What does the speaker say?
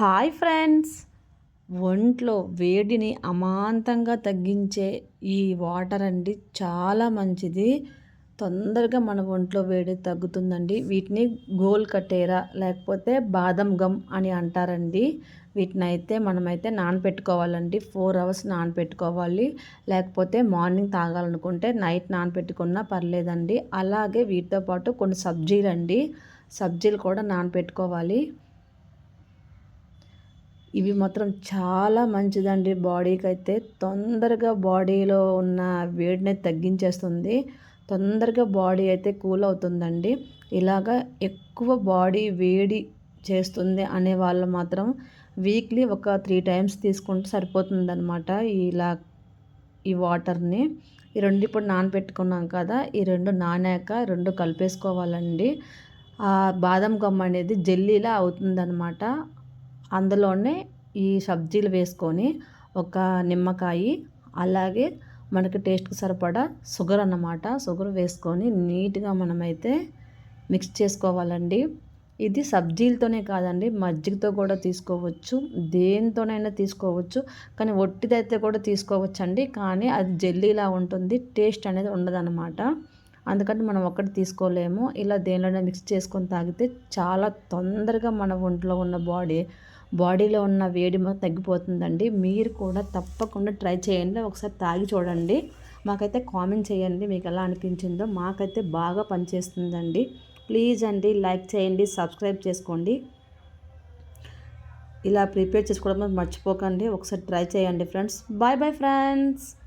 Hi friends. ఒంట్లో వేడిని అమాంతంగా తగ్గించే ఈ వాటర్ అండి చాలా మంచిది. తొందరగా మన ఒంట్లో వేడి తగ్గుతుందండి. వీటిని గోల్ కట్టేరా లేకపోతే బాదం గమ్ అని అంటారండి. వీటిని అయితే మనమైతే నానపెట్టుకోవాలండి. Four hours నానపెట్టుకోవాలి. లేకపోతే మార్నింగ్ తాగాలనుకుంటే నైట్ నానపెట్టుకున్నా పర్లేదండి. అలాగే వీటితో పాటు కొన్ని సబ్జీలు అండి సబ్జీలు కూడా నానపెట్టుకోవాలి. ఇవి మాత్రం చాలా మంచిదండి. బాడీకి అయితే తొందరగా బాడీలో ఉన్న వేడిని తగ్గించేస్తుంది. తొందరగా బాడీ అయితే కూల్ అవుతుందండి. ఇలాగా ఎక్కువ బాడీ వేడి చేస్తుంది అనే వాళ్ళు మాత్రం వీక్లీ ఒక త్రీ టైమ్స్ తీసుకుంటే సరిపోతుందన్నమాట ఇలా ఈ వాటర్ని. ఈ రెండు ఇప్పుడు నానబెట్టుకున్నాం కదా ఈ రెండు నానాక రెండు కలిపేసుకోవాలండి. ఆ బాదం గమ్ అనేది జెల్లీలా అవుతుందన్నమాట. అందులోనే ఈ సబ్జీలు వేసుకొని ఒక నిమ్మకాయ అలాగే మనకి టేస్ట్కి సరిపడా షుగర్ అన్నమాట. షుగర్ వేసుకొని నీట్గా మనమైతే మిక్స్ చేసుకోవాలండి. ఇది సబ్జీలతోనే కాదండి మజ్జిగతో కూడా తీసుకోవచ్చు దేనితోనైనా తీసుకోవచ్చు కానీ ఒట్టిదైతే కూడా తీసుకోవచ్చు అండి కానీ అది జెల్లీలా ఉంటుంది టేస్ట్ అనేది ఉండదన్నమాట. అందుకని మనం ఒక్కటి తీసుకోలేము. ఇలా దేనిలోనే మిక్స్ చేసుకొని తాగితే చాలా తొందరగా మన ఒంట్లో ఉన్న బాడీ బాడీలో ఉన్న వేడి తగ్గిపోతుందండి. మీరు కూడా తప్పకుండా ట్రై చేయండి. ఒకసారి తాగి చూడండి. మాకైతే కామెంట్ చేయండి మీకు ఎలా అనిపించిందో. మాకైతే బాగా పనిచేస్తుందండి. ప్లీజ్ అండి లైక్ చేయండి సబ్స్క్రైబ్ చేసుకోండి. ఇలా ప్రిపేర్ చేసుకోవడం మర్చిపోకండి. ఒకసారి ట్రై చేయండి ఫ్రెండ్స్. Bye bye friends.